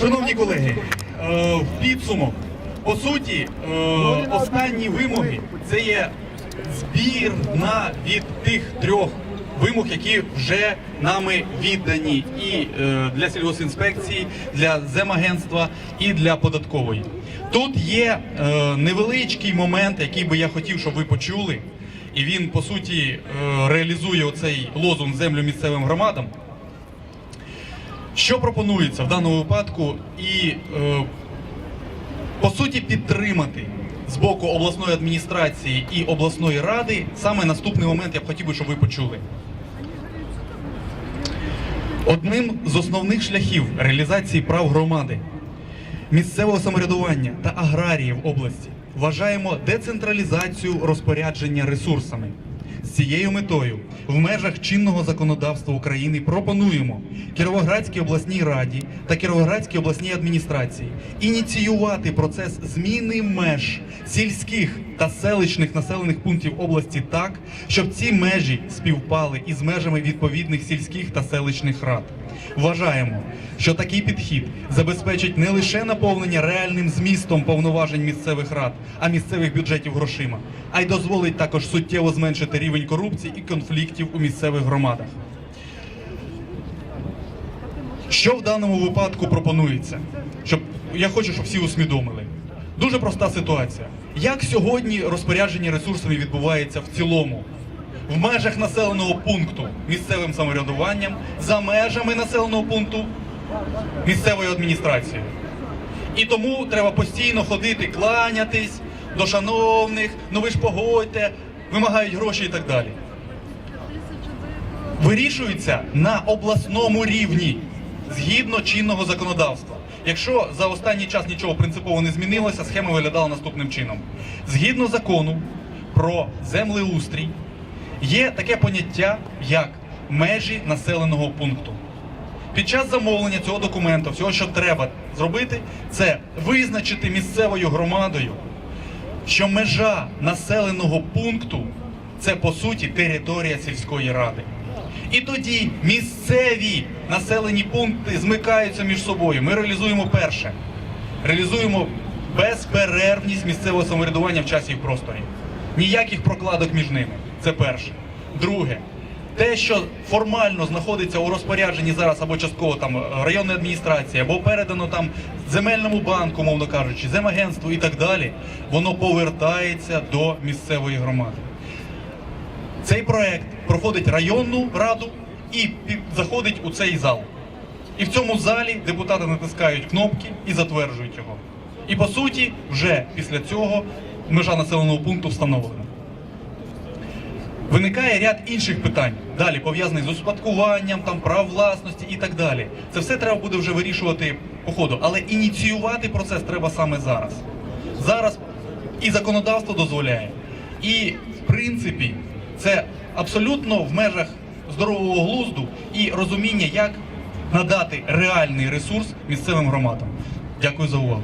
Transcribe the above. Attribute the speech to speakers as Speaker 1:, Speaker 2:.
Speaker 1: Шановні колеги, е, підсумок, по суті, е, останні вимоги це є збір на від тих трьох вимог, які вже нами віддані і е, для сільгосінспекції, для земагентства і для податкової. Тут є невеличкий момент, який би я хотів, щоб ви почули, і він по суті реалізує оцей лозунг землю місцевим громадам. Що пропонується в даному випадку і е, по суті підтримати з боку обласної адміністрації і обласної ради саме наступний момент я б хотів би, щоб ви почули. Одним з основних шляхів реалізації прав громади, місцевого самоврядування та аграріїв області вважаємо децентралізацію розпорядження ресурсами. З цією метою в межах чинного законодавства України пропонуємо Кіровоградській обласній раді та Кіровоградській обласній адміністрації ініціювати процес зміни меж сільських та селищних населених пунктів області так, щоб ці межі співпали із межами відповідних сільських та селищних рад. Вважаємо, що такий підхід забезпечить не лише наповнення реальним змістом повноважень місцевих рад, а місцевих бюджетів грошима, а й дозволить також суттєво зменшити рівень корупції і конфліктів у місцевих громадах. Що в даному випадку пропонується? Щоб я хочу, щоб всі усвідомили. Дуже проста ситуація. Як сьогодні розпорядження ресурсами відбувається в цілому? В межах населеного пункту місцевим самоврядуванням, за межами населеного пункту місцевою адміністрацією. І тому треба постійно ходити, кланятись до шановних, ну ви ж погодьте, вимагають гроші і так далі. Вирішується на обласному рівні згідно чинного законодавства. Якщо за останній час нічого принципово не змінилося, схема виглядала наступним чином. Згідно закону про землеустрій, є таке поняття, як межі населеного пункту. Під час замовлення цього документу, всього, що треба зробити, це визначити місцевою громадою, що межа населеного пункту це по суті територія сільської ради. І тоді місцеві населені пункти змикаються між собою. Ми реалізуємо перше. Реалізуємо безперервність місцевого самоврядування в часі і в просторі. Ніяких прокладок між ними. Це перше. Друге, те, що формально знаходиться у розпорядженні зараз або частково там районної адміністрації, або передано там земельному банку, мовно кажучи, земагентству і так далі, воно повертається до місцевої громади. Цей проект проходить районну раду і заходить у цей зал. І в цьому залі депутати натискають кнопки і затверджують його. І по суті, вже після цього межа населеного пункту встановлена. Виникає ряд інших питань, далі пов'язаних з успадкуванням, там прав власності і так далі. Це все треба буде вже вирішувати по ходу. Але ініціювати процес треба саме зараз. Зараз і законодавство дозволяє, і в принципі це абсолютно в межах здорового глузду і розуміння, як надати реальний ресурс місцевим громадам. Дякую за увагу.